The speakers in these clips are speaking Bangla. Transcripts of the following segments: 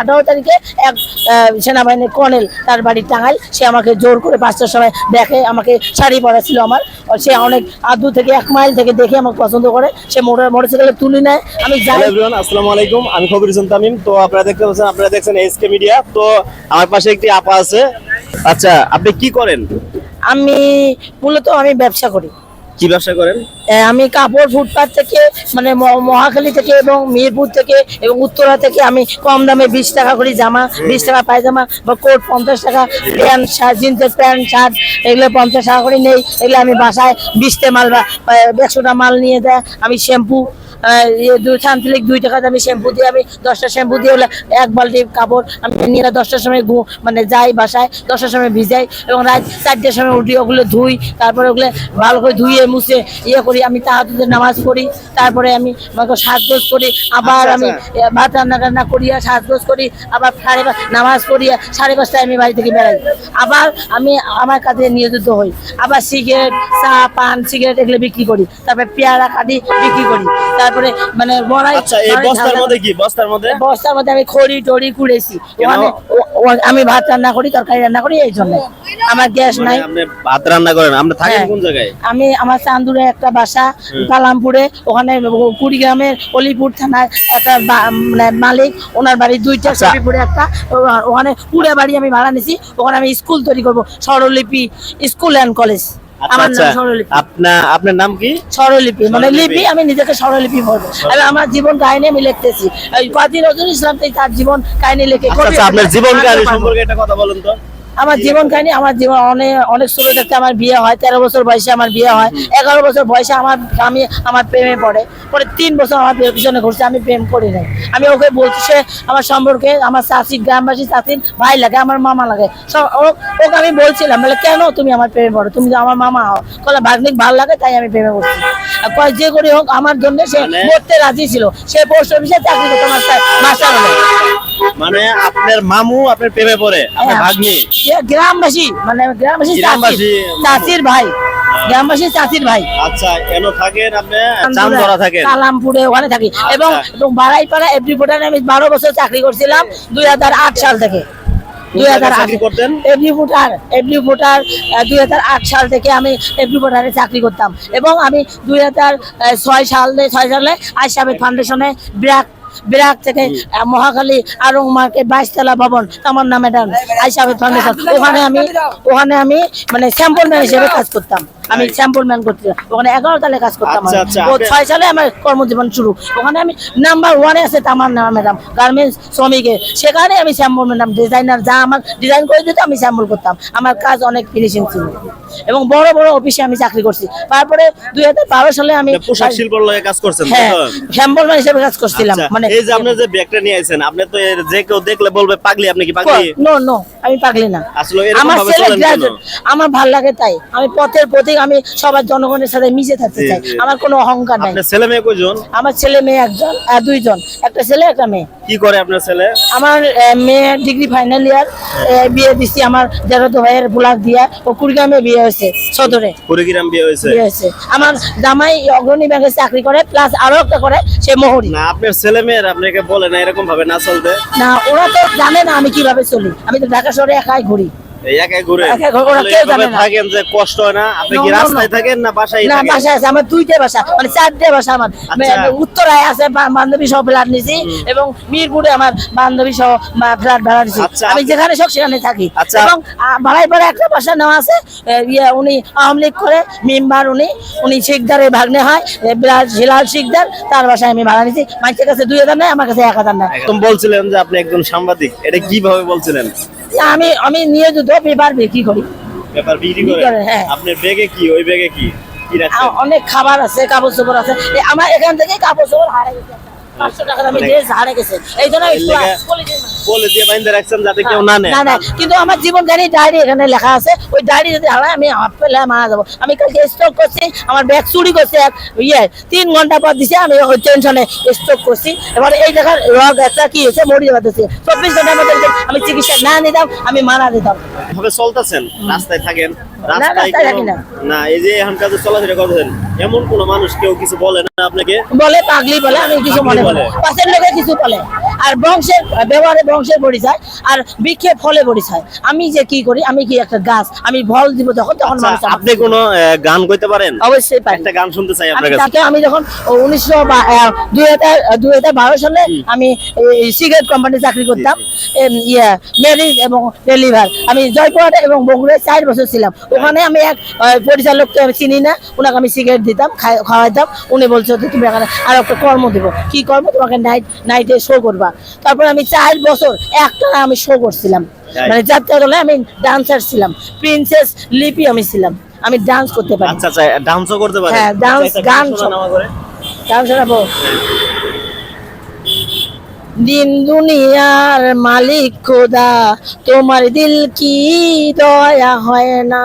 আঠারো তারিখে এক সেনাবাহিনীর কর্নেল তার বাড়ি টাঙ্গাইল সে আমাকে জোর করে পাঁচটার সময় দেখে আমাকে শাড়ি পরা ছিল আমার সে অনেক আদু থেকে এক মাইল থেকে দেখে আমাকে পছন্দ করে। সে মোটর মোটরসাইকেলে তুলে নেয়। আমি আসসালামু আলাইকুম। আমি খবির হোসেন তামিম। তো আপনারা দেখতে পাচ্ছেন আপনারা দেখছেন এসকে মিডিয়া তো আমার পাশে একটি আপা আছে। আচ্ছা আপনি কি করেন? আমি মূলত আমি ব্যবসা করি। কি ব্যবসা করেন? আমি কাপড় ফুটপাত থেকে মানে মহাখালী থেকে এবং মিরপুর থেকে এবং উত্তরা থেকে আমি কম দামে বিশ টাকা করে জামা, বিশ টাকা পায়জামা বা কোট পঞ্চাশ টাকা, প্যান্ট শার্ট, জিন্সের প্যান্ট, শার্ট, এগুলো পঞ্চাশ টাকা করে নেই। এগুলো আমি বাসায় বিশটা মাল বা একশোটা মাল নিয়ে দেয়। আমি শ্যাম্পু দুই শান্তিলিক দুই টাকা আমি শ্যাম্পু দিয়ে আমি দশটা শ্যাম্পু দিয়ে এক বালতি কাপড় আমি নিয়ে দশটার সময় গু মানে যাই বাসায় দশটার সময় ভিজাই এবং রাত চারটের সময় উঠি ওগুলো ধুই তারপরে ওগুলো ভালো করে ধুয়ে মুছে ইয়ে করি আমি তাহাজুদের নামাজ পড়ি তারপরে আমি সাজগোজ করি আবার আচ্ছা, আমি আচ্ছা। ভাত রান্না টান্না করিয়া সাজগোজ করি আবার সাড়ে নামাজ পড়িয়া সাড়ে পাঁচটায় আমি বাড়ি থেকে বেড়াই। আবার আমি আমার কাছে নিয়োজিত হই। আবার সিগারেট চা পান সিগারেট এগুলো বিক্রি করি। তারপরে পেয়ারা কাটি বিক্রি করি। তারপরে মানে মরাই আচ্ছা এই বস্তার মধ্যে কি? বস্তার মধ্যে? বস্তার মধ্যে আমি খড়ি টড়ি কুড়েছি। ওখানে ও- আমি ভাত রান্না করি তরকারি রান্না করি এই জন্য। আমার গ্যাস মানে নাই। আপনি ভাত রান্না করেন আপনি থাকেন হ্যাঁ। কোন জায়গায়? আমি আমার চান্দুরে একটা বাসা কালামপুরে ওখানে কুড়িগ্রামের অলিপুর থানার একটা মানে মালিক ওনার বাড়ি দুইটা আচ্ছা। একটা ওখানে পুরে বাড়ি আমি ভাড়া নিছি ওখানে আমি স্কুল তৈরি করব। স্বরলিপি স্কুল অ্যান্ড কলেজ আচ্ছা আমার আচ্ছা। স্বরলিপি। আপনার আপনার নাম কি? স্বরলিপি মানে লিপি আমি নিজেকে স্বরলিপি বলব। আমি আমার জীবন কাহিনী আমি লিখতেছি। কাজী নজরুল ইসলাম তার জীবন কাহিনী লিখে আচ্ছা আচ্ছা আপনার জীবন কাহিনী সম্পর্কে একটা কথা বলুন তো। আমার জীবন কাহিনী আমার জীবন অনেক অনেক ছোট থাকতে আমার বিয়ে হয় তেরো বছর বয়সে আমার বিয়ে হয়। এগারো বছর বয়সে আমার স্বামী আমার প্রেমে পড়ে। পরে তিন বছর আমার পিছনে ঘুরছে আমি প্রেম করি নাই। আমি ওকে বলছি সে আমার সম্পর্কে আমার চাষি গ্রামবাসী চাষির ভাই লাগে আমার মামা লাগে। সব ওকে আমি বলছিলাম বলে কেন তুমি আমার প্রেমে পড়ো? তুমি তো আমার মামা হও। কলে ভাগ্নিক ভালো লাগে তাই আমি প্রেমে পড়ছি। কয় যে করি হোক আমার জন্য সে মানে? মরতে রাজি ছিল। সে পোস্ট অফিসে চাকরি করতো মাস্টার মাস্টার হলো মানে আপনার মামু আপনার প্রেমে পড়ে আপনার হ্যাঁ। ভাগ্নি। গ্রামবাসী মানে গ্রামবাসী। চাচির- চাচির ভাই গ্রামবাসী চাচির ভাই। আচ্ছা কেন থাকেন আপনি? থাকেন? কালামপুরে ওখানে থাকি। এবং আচ্ছা। এবং বাড়াইপাড়া এভরি ভোটারে আমি বারো বছর চাকরি করছিলাম দুই হাজার আট সাল থেকে। করতেন? এভরি ভোটার এভরি ভোটার দুই হাজার আট সাল থেকে আমি এভরি ভোটারে চাকরি করতাম। এবং আমি দুই হাজার ছয় সালে ছয় সালে আইসাবেদ ফাউন্ডেশনে বিরাট বিরাট থেকে মহাখালী আরং মার্কেট বাইশতলা ভবন আমার নামে ডান। আইসাবেদ ফাউন্ডেশন ওখানে আমি ওখানে আমি মানে স্যাম্পল ম্যান হিসেবে কাজ করতাম। আমি স্যাম্পল ম্যান করতাম ওখানে এগারো সালে কাজ করতাম আচ্ছা। আচ্ছা, ও ছয় সালে আমার কর্মজীবন শুরু। ওখানে আমি নাম্বার ওয়ানে আছে তামার নাম ম্যাডাম গার্মেন্টস শ্রমিকের। সেখানে আমি স্যাম্পল ম্যাডাম ডিজাইনার যা আমার ডিজাইন করে দিত আমি স্যাম্পল করতাম। আমার কাজ অনেক ফিনিশিং ছিল। এবং বড় বড় অফিসে আমি চাকরি করছি। তারপরে দুই হাজার বারো সালে আমি পোশাক কাজ করছেন হ্যাঁ স্যাম্পল ম্যান হিসেবে কাজ করছিলাম। আচ্ছা, মানে এই যে আপনি যে ব্যাগটা নিয়ে আইছেন আপনি তো যে কেউ দেখলে বলবে পাগলি আপনি কি পাগলি? নো নো আমি পাগলি না। আসলে আমার ছেলে গ্রাজুয়েট আমার ভালো লাগে তাই। আমি পথের প্রতীক আমি সবার জনগণের সাথে মিশে থাকতে চাই। আমার কোনো অহংকার নাই। ছেলে মেয়ে কয়জন? আমার ছেলে মেয়ে একজন আর দুইজন। একটা ছেলে একটা মেয়ে। কি করে আপনার ছেলে? আমার মেয়ে ডিগ্রি ফাইনাল ইয়ার বিয়ে দিচ্ছি আমার জেরতো ভাইয়ের বুলাক দিয়া। ও কুড়িগ্রামে বিয়ে হয়েছে সদরে। কুড়িগ্রাম বিয়ে হয়েছে? বিয়ে হয়েছে। আমার জামাই অগ্রণী ব্যাংকে চাকরি করে প্লাস আরও একটা করে সে মোহরি না আপনার ছেলে মেয়ের আপনাকে বলে না এরকম ভাবে না চলতে? না ওরা তো জানে না আমি কীভাবে চলি। আমি তো ঢাকা শহরে একাই ঘুরি। এই একাই ঘুরে একাই ঘুরে, ওরা আসলে কেউ এভাবে জানে না। থাকেন যে কষ্ট হয় না? আপনি কি No, no, রাস্তায় থাকেন না বাসায় না বাসায় আছে আমার দুইটা বাসা মানে চারটে বাসা আমার। উত্তরায় আছে বান্ধবী সহ ফ্ল্যাট নিছি এবং মিরপুরে আমার বান্ধবী সহ ফ্ল্যাট ভাড়া নিছি। আমি যেখানে সব সেখানে থাকি। আচ্ছা। এবং ভাড়ায় ভাড়া একটা বাসা নেওয়া আছে ইয়ে উনি আওয়ামী লীগ করে মেম্বার উনি। উনি শিকদারের ভাগ্নে হয় হিলাল শিকদার তার বাসায় আমি ভাড়া নিছি। মানুষের কাছে দুই হাজার নেয় আমার কাছে এক হাজার নেয় বলছিলেন যে আপনি একজন সাংবাদিক এটা কীভাবে বলছিলেন? আমি আমি নিয়োজিত পেপার বিক্রি করি। পেপার বিক্রি করে? হ্যাঁ। আপনার ব্যাগে কি? ওই ব্যাগে কি? অনেক খাবার আছে কাপড় চোপড় আছে। আমার এখান থেকে কাপড় চোপড় হারাই গেছে। পাঁচশো টাকা আমি ড্রেস হারে গেছে। এই জন্য আমি এর লেগে- quality মাল। বলে দিয়ে বাইন্দে রাখছেন যাতে কেউ না নেয়। না না কিন্তু আমার জীবন কাহিনী ডায়েরি এখানে লেখা আছে। ওই ডায়েরি যদি হারায় আমি হাত পেলে মারা যাব। আমি কালকে স্টক করছি আমার ব্যাগ চুরি করছে এক ইয়ে তিন ঘণ্টা পর দিছে আমি ওই টেনশনে স্টক করছি। এবার এই দেখার রোগ একটা কি হয়েছে মরি যাচ্ছে চব্বিশ ঘণ্টার মধ্যে আমি চিকিৎসা না নিতাম আমি মারা দিতাম ভাবে চলতেছেন? রাস্তায় থাকেন? রাস্তায় না। এই যে এখানকার চলাফেরা করতেছেন এমন কোন মানুষ কেউ কিছু বলে না আপনাকে? বলে পাগলি বলে আমি কিছু মনে বলে। পাশের লোকে কিছু বলে। আর বংশের ব্যবহারে বংশের পরিচয় আর বৃক্ষে ফলে পরিচয়। আমি যে কি করি আমি কি একটা গাছ আমি ফল দিব যখন তখন আচ্ছা, মানুষ আপনি কোন গান কইতে পারেন? অবশ্যই পারি। একটা গান শুনতে চাই আপনার কাছে। আমি যখন উনিশশো দুই হাজার দুই হাজার বারো সালে আমি সিগারেট কোম্পানি চাকরি করতাম। ইয়ে মেরিজ এবং ডেলিভার। আমি জয়পুরহাটে এবং বগুড়ায় চার বছর ছিলাম। ওখানে আমি এক পরিচালককে চিনি না ওনাকে আমি সিগারেট দিতাম খাওয়াইতাম। উনি বলছে যে তুমি এখানে আর একটা কর্ম দেবো। কি কর্ম? তোমাকে নাইট নাইটে শো করবা। তারপর আমি চার বছর একটা আমি শো করছিলাম। মানে যাত্রা দলে আমি ডান্সার ছিলাম। প্রিন্সেস লিপি আমি ছিলাম। আমি ডান্স করতে পারি। আচ্ছা আচ্ছা ডান্সও করতে পারেন হ্যাঁ, dance, আচ্ছা, গান। গান শোনাবো? দিন দুনিয়ার মালিক খোদা তোমার দিল কি দয়া হয় না?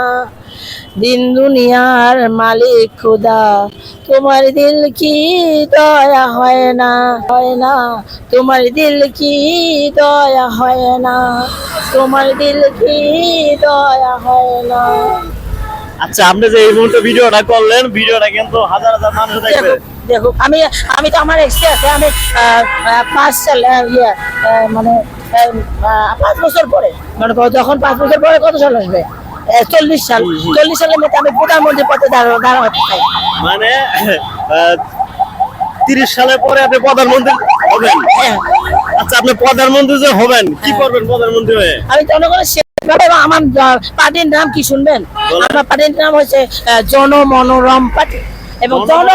দিন দুনিয়ার মালিক খোদা। তোমার দিল কি দয়া হয় না? হয় না। তোমার দিল কি দয়া হয় না? তোমার দিল কি দয়া হয় না? আচ্ছা আপনি যে এই মুহূর্তে ভিডিওটা করলেন ভিডিওটা কিন্তু হাজার হাজার মানুষ দেখবে। দেখো আমি আমি তো আমার আছে আমি পাঁচ সাল ইয়ে মানে পাঁচ বছর পরে। মানে যখন পাঁচ বছর পরে কত সাল আসবে? চল্লিশ সাল চল্লিশ সালের মধ্যে আমি প্রধানমন্ত্রী পদে দাঁড়াতে চাই। মানে তিরিশ সালের পরে আপনি প্রধানমন্ত্রী হবেন? হ্যাঁ। আচ্ছা আপনি প্রধানমন্ত্রী যে হবেন কি হ্যাঁ। করবেন প্রধানমন্ত্রী হয়ে? আমি জনগণের আমার পার্টির নাম কি শুনবেন। আমার পার্টির নাম হচ্ছে জনমনোরম পার্টি। এবং জন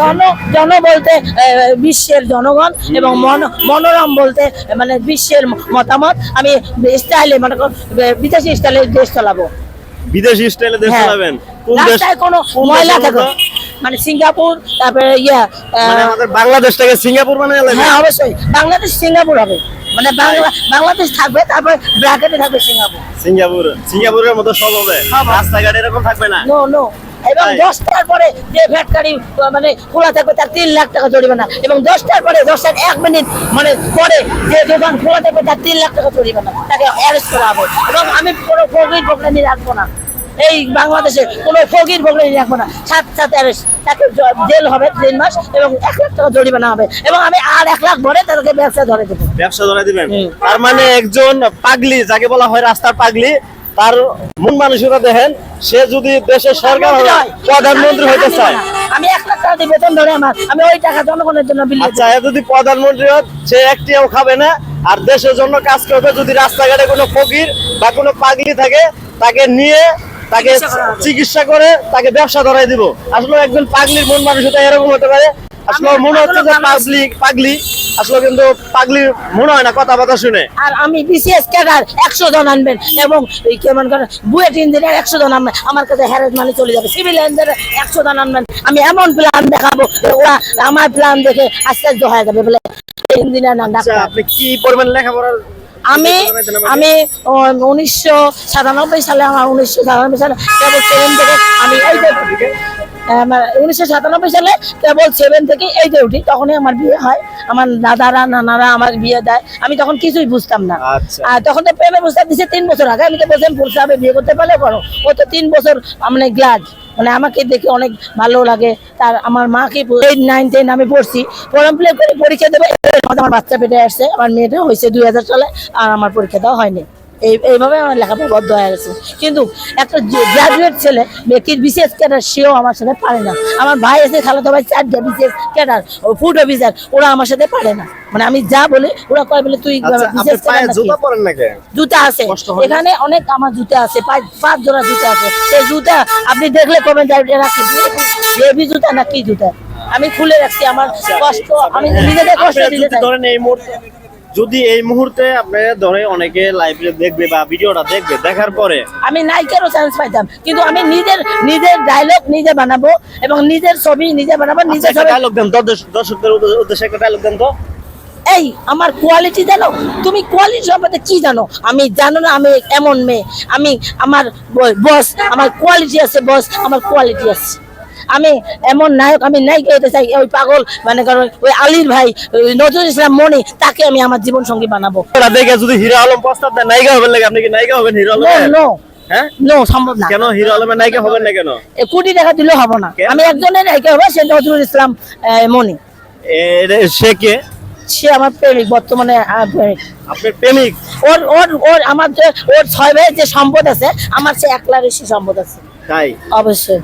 জন জন বলতে বিশ্বের জনগণ এবং মনোরম বলতে মানে বিশ্বের মতামত। আমি স্টাইলে মানে বিদেশি স্টাইলে দেশ চালাবো। বিদেশি স্টাইলে দেশ হ্যাঁ। চালাবেন? কোন দেশ? কোনো ময়লা দেশের মানে সিঙ্গাপুর তারপরে ইয়া মানে আমাদের বাংলাদেশটাকে সিঙ্গাপুর নেবেন হ্যাঁ অবশ্যই। বাংলাদেশ সিঙ্গাপুর হবে। মানে বাংলা বাংলাদেশ থাকবে তারপরে ব্র্যাকেটে থাকবে সিঙ্গাপুর। সিঙ্গাপুর। সিঙ্গাপুরের মতো সব হবে? সব হবে। রাস্তাঘাট এরকম থাকবে না? নো নো এবং দশটার পরে যে ফ্যাক্টরি মানে খোলা থাকবে তার তিন লাখ টাকা জরিমানা এবং দশটার পরে দশটার এক মিনিট মানে পরে যে দোকান খোলা থাকবে তার তিন লাখ টাকা জরিমানা তাকে অ্যারেস্ট করা হবে। এবং আমি কোনো ফকির বকলানি রাখব না। এই বাংলাদেশে কোনো ফকির বকলানি রাখব না। সাত সাত অ্যারেস্ট তাকে জেল হবে তিন মাস এবং এক লাখ টাকা জরিমানা হবে। এবং আমি আর এক লাখ ভরে তাদেরকে ব্যবসা ধরে দেবো। ব্যবসা ধরে দিবেন। তার মানে একজন পাগলি যাকে বলা হয় রাস্তার পাগলি তার মন মানসিকতা দেখেন সে যদি দেশের সরকার প্রধানমন্ত্রী হইতে চায়। আমি এক লাখ টাকা বেতন ধরে আমার আমি ওই টাকা জনগণের জন্য বিলিয়ে আচ্ছা এ যদি প্রধানমন্ত্রী হয় সে একটিও খাবে না। আর দেশের জন্য কাজ করবে যদি রাস্তাঘাটে কোনো ফকির বা কোনো পাগলি থাকে তাকে নিয়ে তাকে চিকিৎসা করা তাকে ব্যবসা ধরাই দিব। আসলে একজন পাগলির মন মানসিকতা এরকম হতে পারে আসলে মনে হচ্ছে যে পাগলি পাগলি। আসলে কিন্তু পাগলি মনে হয় না কথাবার্তা শুনে। আর আমি বিসিএস ক্যাডার একশো জন আনবেন এবং এই কেমন করে বুয়েট ইঞ্জিনিয়ার একশো জন আনবেন আমার কাছে হ্যারেজ মানে চলে যাবে। সিভিল ইঞ্জিনিয়ার একশো জন আনবেন। আমি এমন প্ল্যান দেখাবো ওরা আমার প্ল্যান দেখে আশ্চর্য হয়ে যাবে বলে। ইঞ্জিনিয়ার না। আচ্ছা আপনি কি পরিমাণ লেখাপড়ার আমি আমি উনিশশো সাতানব্বই সালে আমার উনিশশো সাতানব্বই সালে কেবল সেভেন থেকে আমি এই যে উনিশশো সাতানব্বই সালে কেবল সেভেন থেকে এই যে উঠি তখনই আমার বিয়ে হয়। আমার দাদারা নানারা আমার বিয়ে দেয়। আমি তখন কিছুই বুঝতাম না। আচ্ছা। আর তখন তো প্রেমে প্রস্তাব দিছে তিন বছর আগে। আমি তো বলছিলাম প্রস্তাবে বিয়ে করতে পারলে করো। ও তো তিন বছর মানে গ্লাড মানে আমাকে দেখে অনেক ভালো লাগে। তার আমার মাকে এইট নাইন টেন আমি পড়ছি। ফর্ম ফিল করে পরীক্ষা দেবে। আমার বাচ্চা পেটে আসছে, আমার মেয়েটা হয়েছে দুই হাজার সালে, আর আমার পরীক্ষা দেওয়া হয়নি। এই এইভাবে আমার লেখাপড়া বদ্ধ হয়ে গেছে। কিন্তু একটা গ্রাজুয়েট ছেলে ব্যক্তির বিশেষ ক্যাডার সেও আমার সাথে পারে না। আমার ভাই এসে খালাতো ভাই চারটা বিশেষ ক্যাডার ফুড অফিসার ওরা আমার সাথে পারে না। মানে আমি যা বলি ওরা কয় বলে তুই আচ্ছা বিশেষ? জুতা আছে। এখানে অনেক আমার জুতা আছে পাঁচ পাঁচ জোড়া জুতা আছে। সেই জুতা আপনি দেখলে কবেন যে এটা কি হেভি জুতা না কি জুতা? আমি খুলে রাখছি আমার কষ্ট আমি নিজেদের কষ্ট দিতে চাই। যদি এই মুহূর্তে আপনি ধরে অনেকে লাইভে দেখবে বা ভিডিওটা দেখবে দেখার পরে? আমি নায়িকারও চান্স পাইতাম। কিন্তু আমি নিজের নিজের ডায়লগ নিজে বানাবো এবং নিজের ছবি নিজে বানাবো আচ্ছা, নিজে ছবি ডায়লগ দেন দর্শক- দর্শকদের উদ্দে- উদ্দেশ্যে একটা ডায়লগ দেন তো। এই আমার কোয়ালিটি জানো? তুমি কোয়ালিটি সম্পর্কে কি জানো? আমি জানো না আমি এমন মেয়ে। আমি আমার বস আমার কোয়ালিটি আছে বস আমার কোয়ালিটি আছে। আমি এমন নায়ক আমি নায়িকা হতে চাই ওই পাগল মানে কারণ ওই আলীর ভাই নজরুল ইসলাম মনি তাকে আমি আমার জীবন সঙ্গী বানাবো দেখে যদি হিরো আলম প্রস্তাব দেন নায়িকা হবেন লাগে আপনি কি নায়িকা হবেন হিরো আলম নো হ্যাঁ? সম্ভব না। কেন? হিরো আলমের নায়িকা হবেন না কেন? কোটি টাকা দিলেও হবে না। আমি একজনের নায়িকা হব সে নজরুল ইসলাম মনি। সে কে? সে আমার প্রেমিক বর্তমানে আহ, প্রেমিক। আপনার প্রেমিক? ওর ওর ওর আমার ওর ছয় ভাইয়ের যে সম্পদ আছে আমার সে একলা বেশি সম্পদ আছে। তাই? অবশ্যই।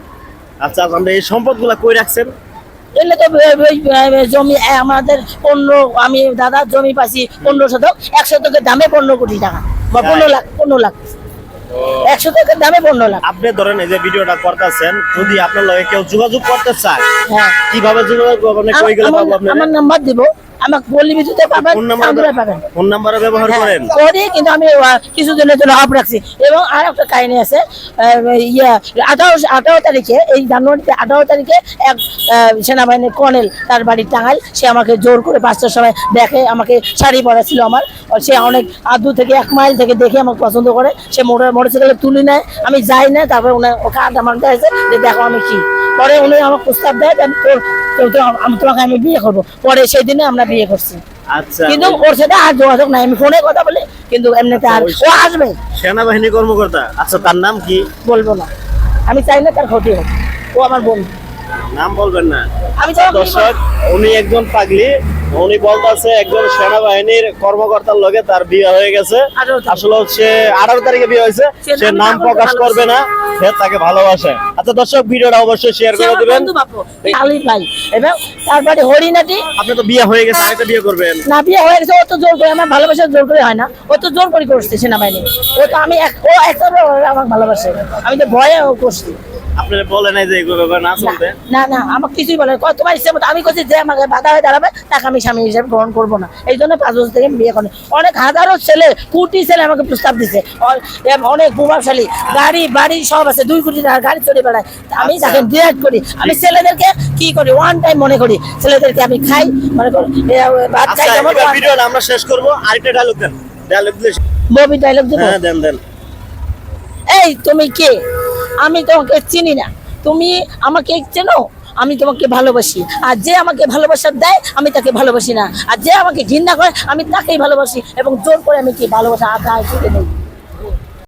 আচ্ছা আমরা এই সম্পদগুলো কই রাখছেন? এলে তো জমি আমাদের পনেরো আমি দাদার জমি পাচ্ছি পনেরো শতক এক শতকের দামে পনেরো কোটি টাকা। বা পনেরো লাখ পনেরো লাখ। এক শতকের দামে পনেরো লাখ। আপনি ধরেন এই যে ভিডিওটা করতেছেন যদি আপনার লগে কেউ যোগাযোগ করতে চায় হ্যাঁ। কীভাবে যোগাযোগ আমার নাম্বার দিব। আমাকে বললি বিদ্যুতে পাবেন ফোন পাবেন। ফোন নাম্বারও ব্যবহার হ্যাঁ, করেন। করি কিন্তু আমি কিছুদিনের জন্য অফ রাখছি। এবং আর একটা কাহিনী আছে ইয়া আঠারো আঠারো তারিখে এই জানুয়ারিতে আঠারো তারিখে এক সেনাবাহিনীর কর্নেল তার বাড়ি টাঙ্গাইল সে আমাকে জোর করে পাঁচটার সময় দেখে আমাকে শাড়ি পরা ছিল আমার। সে অনেক আদু থেকে এক মাইল থেকে দেখে আমাকে পছন্দ করে। সে মোটর মোটরসাইকেলে তুলি নেয় আমি যাই না তারপরে আছে যে দেখো আমি কি। পরে উনি আমার প্রস্তাব দেয় আমি তোর- আমি তোমাকে আমি বিয়ে করব। পরে সেই দিনে আমরা বিয়ে করছি। আচ্ছা কিন্তু ওর সাথে আর যোগাযোগ নাই। আমি ফোনে কথা বলি কিন্তু এমনিতে আর ও আসবে। সেনাবাহিনী কর্মকর্তা। আচ্ছা তার নাম কি? বলব না। আমি চাই না তার ক্ষতি হোক। ও আমার বন্ধু। নাম বলবেন না। দর্শক উনি একজন পাগলি উনি বলতেছে একজন সেনাবাহিনীর কর্মকর্তার লগে তার বিয়ে হয়ে গেছে। আসলে হচ্ছে আঠারো তারিখে বিয়ে হয়েছে। সে নাম প্রকাশ করবে না সে তাকে ভালোবাসে। আচ্ছা দর্শক ভিডিওটা অবশ্যই শেয়ার করে দিবেন। ভাই। এবং তারপরে আপনি তো বিয়ে হয়ে গেছে আরেকটা বিয়ে করবেন। না বিয়ে হয়ে গেছে ও তো জোর করে আমার ভালোবাসা জোর করে হয় না। ও তো জোর করে করছে সেনাবাহিনী। ও তো আমি ও একটা আমাকে ভালোবাসে। আমি তো ভয়ে করছি। আপনি বলে নাই যে এগুলো না না, চলতে? না না আমাকে কিছুই বলে কয় তোমার ইচ্ছে মতো আমি করছি যে আমাকে বাধা হয়ে দাঁড়াবে তাকে আমি স্বামী হিসেবে গ্রহণ করব না। এই জন্য পাঁচ বছর থেকে বিয়ে করি অনেক হাজারো ছেলে কোটি ছেলে আমাকে প্রস্তাব দিছে। অনেক প্রভাবশালী। গাড়ি বাড়ি সব আছে দুই কোটি টাকার গাড়ি চড়ে বেড়ায়। আমি। তাকে ডিরেক্ট করি। আমি ছেলেদেরকে কি করি? ওয়ান টাইম মনে করি ছেলেদেরকে আমি খাই মনে করি ভাত আচ্ছা খাই যেমন আমরা শেষ করব। আরেকটা ডায়লগ দেন। ডায়লগ দিলে ববি ডায়লগ হ্যাঁ দেন দেন। এই তুমি কে? আমি তোমাকে চিনি না। তুমি আমাকে চেনো, আমি তোমাকে ভালোবাসি। আর যে আমাকে ভালোবাসা দেয়, আমি তাকে ভালোবাসি না। আর যে আমাকে ঘৃণা করে, আমি তাকেই ভালোবাসি। এবং জোর করে আমি কি ভালোবাসা আঁকা শিখে নেই।